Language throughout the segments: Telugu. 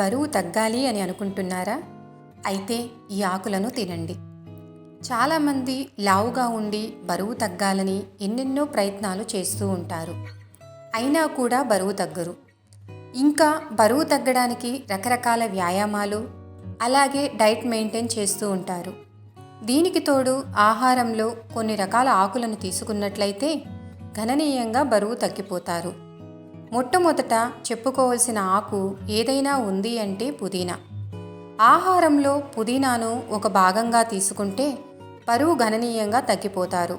బరువు తగ్గాలి అని అనుకుంటున్నారా? అయితే ఈ ఆకులను తినండి. చాలామంది లావుగా ఉండి బరువు తగ్గాలని ఎన్నెన్నో ప్రయత్నాలు చేస్తూ ఉంటారు. అయినా కూడా బరువు తగ్గరు. ఇంకా బరువు తగ్గడానికి రకరకాల వ్యాయామాలు అలాగే డైట్ మెయింటైన్ చేస్తూ ఉంటారు. దీనికి తోడు ఆహారంలో కొన్ని రకాల ఆకులను తీసుకున్నట్లయితే గణనీయంగా బరువు తగ్గిపోతారు. మొట్టమొదట చెప్పుకోవాల్సిన ఆకు ఏదైనా ఉంది అంటే పుదీనా. ఆహారంలో పుదీనాను ఒక భాగంగా తీసుకుంటే బరువు గణనీయంగా తగ్గిపోతారు.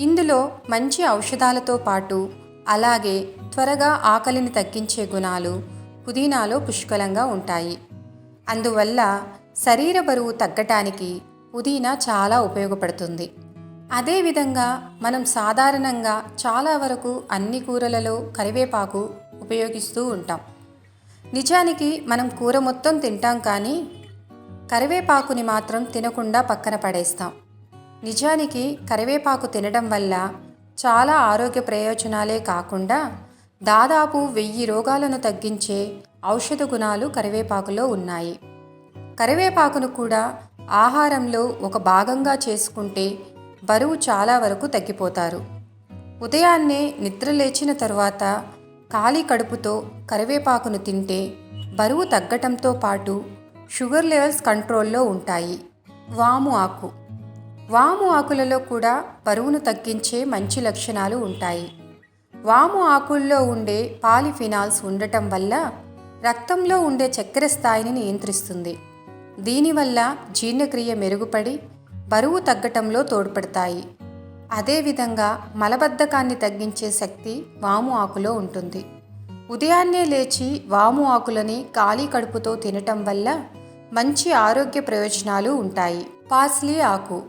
ఇందులో మంచి ఔషధాలతో పాటు అలాగే త్వరగా ఆకలిని తగ్గించే గుణాలు పుదీనాలో పుష్కలంగా ఉంటాయి. అందువల్ల శరీర బరువు తగ్గటానికి పుదీనా చాలా ఉపయోగపడుతుంది. అదేవిధంగా మనం సాధారణంగా చాలా వరకు అన్ని కూరలలో కరివేపాకు ఉపయోగిస్తూ ఉంటాం. నిజానికి మనం కూర మొత్తం తింటాం కానీ కరివేపాకుని మాత్రం తినకుండా పక్కన పడేస్తాం. నిజానికి కరివేపాకు తినడం వల్ల చాలా ఆరోగ్య ప్రయోజనాలే కాకుండా దాదాపు వెయ్యి రోగాలను తగ్గించే ఔషధ గుణాలు కరివేపాకులో ఉన్నాయి. కరివేపాకును కూడా ఆహారంలో ఒక భాగంగా చేసుకుంటే బరువు చాలా వరకు తగ్గిపోతారు. ఉదయాన్నే నిద్ర లేచిన తరువాత ఖాళీ కడుపుతో కరివేపాకును తింటే బరువు తగ్గటంతో పాటు షుగర్ లెవెల్స్ కంట్రోల్లో ఉంటాయి. వాము ఆకు. వాము ఆకులలో కూడా బరువును తగ్గించే మంచి లక్షణాలు ఉంటాయి. వాము ఆకుల్లో ఉండే పాలిఫినాల్స్ ఉండటం వల్ల రక్తంలో ఉండే చక్కెర స్థాయిని నియంత్రిస్తుంది. దీనివల్ల జీర్ణక్రియ మెరుగుపడి బరువు తగ్గటంలో తోడ్పడతాయి. అదేవిధంగా మలబద్ధకాన్ని తగ్గించే శక్తి వాము ఆకులో ఉంటుంది. ఉదయాన్నే లేచి వాము ఆకులని ఖాళీ కడుపుతో తినటం వల్ల మంచి ఆరోగ్య ప్రయోజనాలు ఉంటాయి. పాస్లీ ఆకు.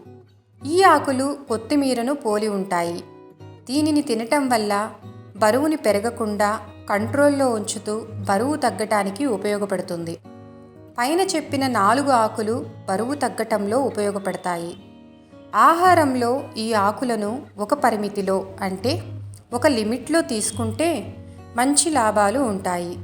ఈ ఆకులు కొత్తిమీరను పోలి ఉంటాయి. దీనిని తినటం వల్ల బరువుని పెరగకుండా కంట్రోల్లో ఉంచుతూ బరువు తగ్గటానికి ఉపయోగపడుతుంది. పైన చెప్పిన నాలుగు ఆకులు బరువు తగ్గటంలో ఉపయోగపడతాయి. ఆహారంలో ఈ ఆకులను ఒక పరిమితిలో అంటే ఒక లిమిట్లో తీసుకుంటే మంచి లాభాలు ఉంటాయి.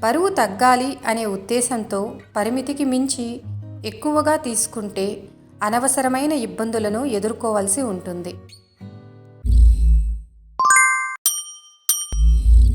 బరువు తగ్గాలి అనే ఉద్దేశంతో పరిమితికి మించి ఎక్కువగా తీసుకుంటే అనవసరమైన ఇబ్బందులను ఎదుర్కోవాల్సి ఉంటుంది.